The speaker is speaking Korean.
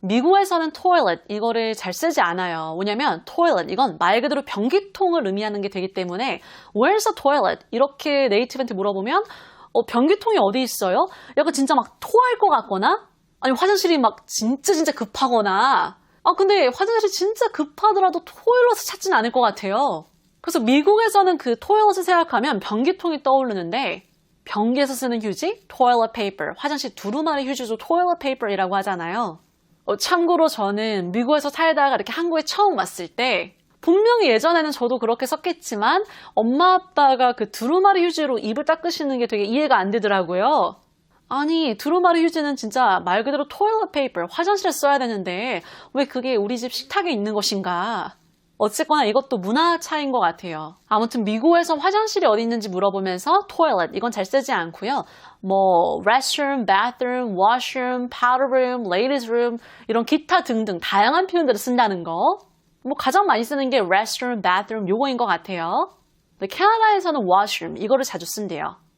미국에서는 toilet 이거를 잘 쓰지 않아요. 왜냐면 toilet 이건 말 그대로 변기통을 의미하는 게 되기 때문에 where's the toilet 이렇게 네이티브한테 물어보면 어, 변기통이 어디 있어요? 약간 진짜 막 토할 것 같거나 아니 화장실이 막 진짜 진짜 급하거나 아 근데 화장실이 진짜 급하더라도 토일럿을 찾진 않을 것 같아요. 그래서 미국에서는 그 토일럿을 생각하면 변기통이 떠오르는데 변기에서 쓰는 휴지, toilet paper, 화장실 두루마리 휴지도 toilet paper이라고 하잖아요. 어, 참고로 저는 미국에서 살다가 이렇게 한국에 처음 왔을 때 분명히 예전에는 저도 그렇게 썼겠지만 엄마 아빠가 그 두루마리 휴지로 입을 닦으시는 게 되게 이해가 안 되더라고요. 아니 두루마리 휴지는 진짜 말 그대로 toilet paper, 화장실에 써야 되는데 왜 그게 우리 집 식탁에 있는 것인가? 어쨌거나 이것도 문화 차이인 것 같아요. 아무튼 미국에서 화장실이 어디 있는지 물어보면서 toilet 이건 잘 쓰지 않고요. 뭐 restroom, bathroom, washroom, powder room, ladies room 이런 기타 등등 다양한 표현들을 쓴다는 거. 뭐 가장 많이 쓰는 게 restroom, bathroom 요거인 것 같아요. 캐나다에서는 washroom 이거를 자주 쓴대요.